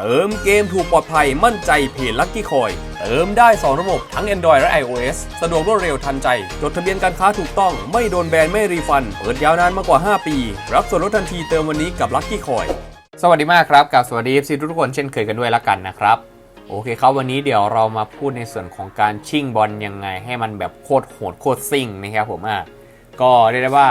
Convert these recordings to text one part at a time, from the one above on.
เติมเกมถูกปลอดภัยมั่นใจเพจลั c กี้คอย เติมได้ 2 ระบบทั้ง Android และ iOS สะดวกรวดเร็วทันใจ จดทะเบียนการค้าถูกต้องไม่โดนแบนไม่รีฟัน เปิดยาวนานมากกว่า 5 ปี รับส่วนลดทันทีเติมวันนี้กับลั c กี้คอย สวัสดีมากครับกับสวัสดีทุกคนเช่นเคยกันด้วยละกันนะครับโอเคครับวันนี้เดี๋ยวเรามาพูดในส่วนของการชิ่งบอลยังไง ให้มันแบบโคตรโหดโคตรซิ่งนะครับผมอะก็เรียกได้ว่า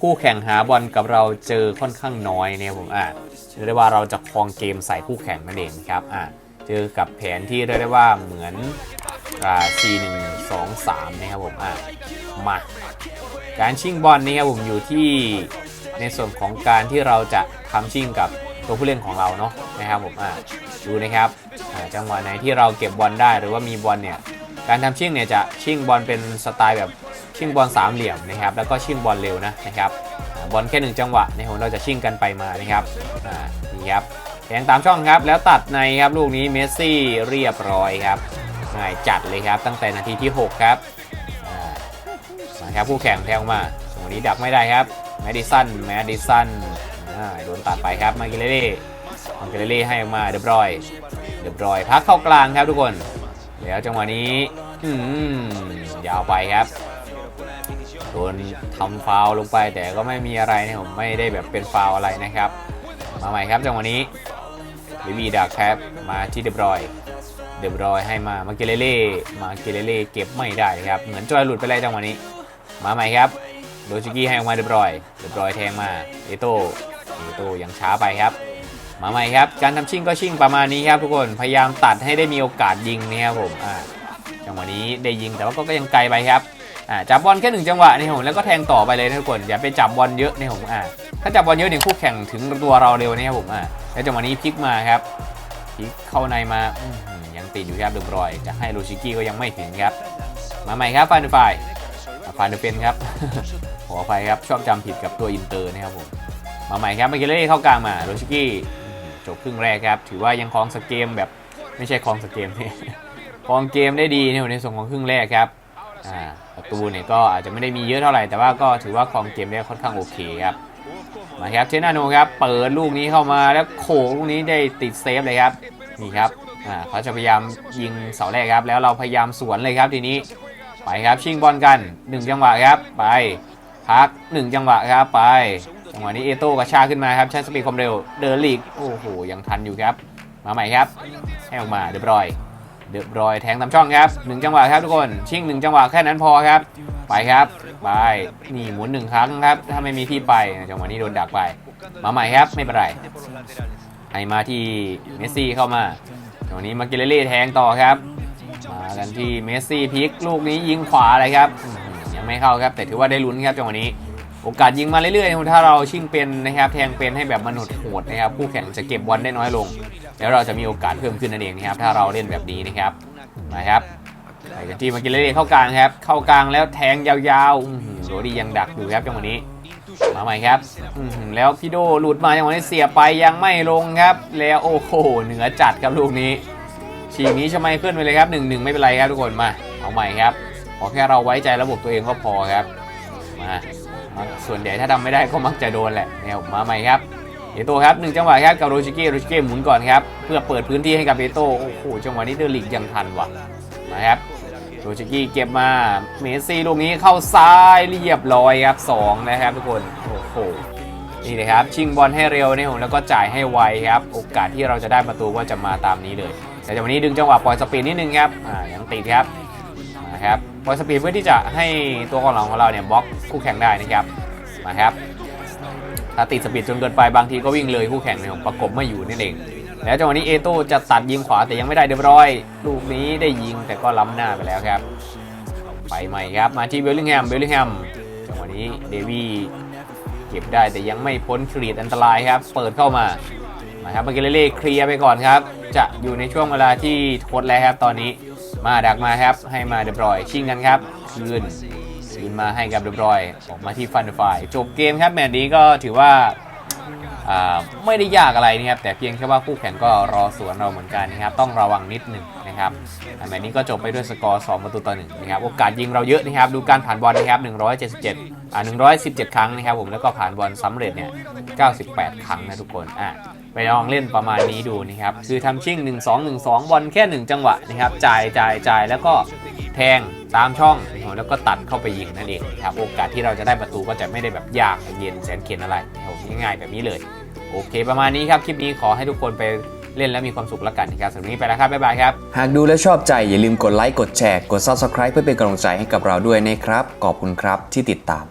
คู่แข่งหาบอลกับเราเจอค่อนข้างน้อยเนะครับผมอะเรียกได้ว่าเราจะครองเกมใส่คู่แข่งนั่นเองครับอะเจอกับแผนที่เรียกได้ว่าเหมือนอ่า4 1 2 3นะครับผมอะมาการชิงบอลนี่ครับผมอยู่ที่ในส่วนของการที่เราจะทำชิงกับตัวผู้เล่นของเราเนาะนะครับผมอ่าดูนะครับอ่าจังหวะไหนที่เราเก็บบอลได้หรือว่ามีบอลเนี่ยการทำชิงเนี่ยจะชิงบอลเป็นสไตล์แบบ ชิงบอลสามเหลี่ยมนะครับแล้วก็ชิงบอลเร็วนะนะครับบอลแค่หนึ่งจังหวะในของเราจะชิ่งกันไปมานะครับนี่ครับแทงตามช่องครับแล้วตัดในครับลูกนี้เมสซี่เรียบร้อยครับง่ายจัดเลยครับตั้งแต่นาทีที่ 6 ครับอ่ามาครับผู้แข่งแทงมาตรงนี้ดักไม่ได้ครับแมดิสันแมดิสันโดนตัดไปครับมาเกเลเล่มาเกเลเล่ให้ออกมาเดบรอยเดบรอยพักเข้ากลางครับทุกคน แล้วจังหวะนี้อืมยาวไปครับ โดนทำฟาวลงไปแต่ก็ไม่มีอะไรนะผมไม่ได้แบบเป็นฟาวอะไรนะครับ มาใหม่ครับจังหวะนี้บิบีดักครับมาที่เดบรอย เดบรอยให้มามาเกเลเล่มาเกเลเล่เก็บไม่ได้ครับเหมือนจอยหลุดไปเลยจังหวะนี้ มาใหม่ครับโดชิกี้ให้ออกมาเดบรอย เดบรอยแทงมาเอโต้เอโต้ยังช้าไปครับมาใหม่ครับ การทำชิ่งก็ชิ่งประมาณนี้ครับทุกคน พยายามตัดให้ได้มีโอกาสยิงนะครับผม อ่า จังหวะนี้ได้ยิงแต่ว่าก็ยังไกลไปครับ อ่าจับบอลแค่หนึ่งจังหวะนี่ผมแล้วก็แทงต่อไปเลยนะทุกคนอย่าไปจับบอลเยอะนี่ผมอ่าถ้าจับบอลเยอะเนี่ยคู่แข่งถึงตัวเราเร็วนะครับผมอ่าแล้วจังหวะนี้พลิกมาครับพลิกเข้าในมายังติดอยู่ครับเดบรอย จะให้โรชิกี้ก็ยังไม่ถึงครับ มาใหม่ครับฟานเดอร์ไฟฟานเดอร์เป็นครับขออภัยครับชอบจำผิดกับตัวอินเตอร์นะครับผมมาใหม่ครับมาเกเล่เข้ากลางมาโรชิกี้จบครึ่งแรกครับถือว่ายังครองสเกมแบบไม่ใช่ครองสเกมนี่ครองเกมได้ดีในในส่วนของครึ่งแรกครับ ประตูเนี่ยก็อาจจะไม่ได้มีเยอะเท่าไหร่ แต่ว่าก็ถือว่าครองเกมได้ค่อนข้างโอเคครับ มาครับเชนาโนครับ เปิดลูกนี้เข้ามาแล้วโขกลูกนี้ได้ติดเซฟเลยครับ นี่ครับอ่าเขาจะพยายามยิงเสาแรกครับ แล้วเราพยายามสวนเลยครับทีนี้ ไปครับชิงบอลกันหนึ่งจังหวะครับ ไป พักหนึ่งจังหวะครับ ไป จังหวะนี้เอโต้กระชากขึ้นมาครับใช้สปีดความเร็ว เดินลีก โอ้โห ยังทันอยู่ครับ มาใหม่ครับ ให้ออกมาเรียบร้อย เรียบรอยแทงตามช่องครับหนึ่งจังหวะครับทุกคน ชิงหนึ่งจังหวะแค่นั้นพอครับ ไปครับ ไปนี่หมุนหนึ่งครั้งครับ ถ้าไม่มีที่ไปจังหวะนี้โดนดักไป มาใหม่ครับไม่เป็นไรให้มาที่เมสซี่เข้ามาจังหวะนี้มาเกเลเล่แทงต่อครับ มากันที่เมสซี่พลิกลูกนี้ยิงขวาเลยครับยังไม่เข้าครับ แต่ถือว่าได้ลุ้นครับจังหวะนี้ โอกาสยิงมาเรื่อยๆ ถ้าเราชิงเป็นนะครับแทงเป็นให้แบบมันหดโหดนะครับคู่แข่งจะเก็บบอลได้น้อยลง แล้วเราจะมีโอกาสเพิ่มขึ้นนั่นเองนะครับถ้าเราเล่นแบบนี้นะครับมาครับไปกันที่มากินเลเล่เข้ากลางครับ เข้ากลางแล้วแทงยาวๆโรดี้ยังดักอยู่ครับจังหวะนี้มาใหม่ครับแล้วพี่โดหลุดมาจังหวะนี้เสียไปยังไม่ลงครับ แล้วโอ้โหเหนือจัดครับลูกนี้ฉีกนี้ชมัยขึ้นไปเลยครับหนึ่งหนึ่งไม่เป็นไรครับทุกคนมาเอาใหม่ครับขอแค่เราไว้ใจระบบตัวเองก็พอครับมา ส่วนใหญ่ถ้าทำไม่ได้ก็มักจะโดนแหละเนี่ยมาใหม่ครับเอโต้ครับหนึ่งจังหวะครับกับโรชิเก้โรชิเก้หมุนก่อนครับ เพื่อเปิดพื้นที่ให้กับเอโต้โอ้โหจังหวะนี้เดอลิกยังทันว่ะมาครับโรชิกี้เก็บมาเมสซี่ลูกนี้เข้าซ้ายเรียบร้อยครับสองนะครับทุกคนโอ้โหนี่เลยครับชิงบอลให้เร็วนี่ผมแล้วก็จ่ายให้ไวครับ โอกาสที่เราจะได้ประตูก็จะมาตามนี้เลย แต่จากวันนี้ดึงจังหวะปล่อยสปีดนิดนึงครับอ่ายังติดครับมาครับ ปล่อยสปีดเพื่อที่จะให้ตัวกองหลังของเราเนี่ยบล็อกคู่แข่งได้นะครับมาครับถ้าติดสปีดจนเกินไปบางทีก็วิ่งเลยคู่แข่งเนี่ยประกบไม่อยู่นั่นเอง แล้วจังหวะนี้เอโต้จะตัดยิงขวาแต่ยังไม่ได้เรียบร้อย ลูกนี้ได้ยิงแต่ก็ล้ำหน้าไปแล้วครับไปใหม่ครับมาที่เบลลิงแฮมเบลลิงแฮมจังหวะนี้เดวี่เก็บได้แต่ยังไม่พ้นขีดอันตรายครับ เปิดเข้ามามาครับมาเกเลเล่เคลียร์ไปก่อนครับ จะอยู่ในช่วงเวลาที่ทดแล้วครับตอนนี้ มาดักมาครับ ให้มาเดบรอยชิงกันครับคืนคืนมาให้กับเดบรอยออกมาที่ฟันไฟจบเกมครับแมตช์นี้ก็ถือว่าไม่ได้ยากอะไรนะครับแต่เพียงแค่ว่าคู่แข่งก็รอสวนเราเหมือนกันนะครับต้องระวังนิดหนึ่งนะครับอันแบบนี้ก็จบไปด้วยสกอร์2ประตูต่อหนึ่งนะครับโอกาสยิงเราเยอะนะครับดูการผ่านบอลนะครับ177อ่า117 ครั้งนะครับผมแล้วก็ผ่านบอลสำเร็จเนี่ย98 ครั้งนะทุกคนอะ ไปลองเล่นประมาณนี้ดูนะครับคือทำชิ่ง 1 2 1 2บอลแค่ 1 จังหวะนะครับจ่ายจ่ายจ่ายแล้วก็แทงตามช่องแล้วก็ตัดเข้าไปยิงนั่นเองครับโอกาสที่เราจะได้ประตูก็จะไม่ได้แบบยากเย็นแสนเข็ญอะไรนะครับง่ายๆแบบนี้เลย โอเค ประมาณนี้ครับคลิปนี้ขอให้ทุกคนไปเล่นแล้วมีความสุขแล้วกันนะครับสำหรับวันนี้ไปแล้วครับ บ๊ายบายครับ หากดูและชอบใจอย่าลืมกดไลค์กดแชร์กด Subscribe เพื่อเป็นกำลังใจให้กับเราด้วยนะครับ ขอบคุณครับที่ติดตาม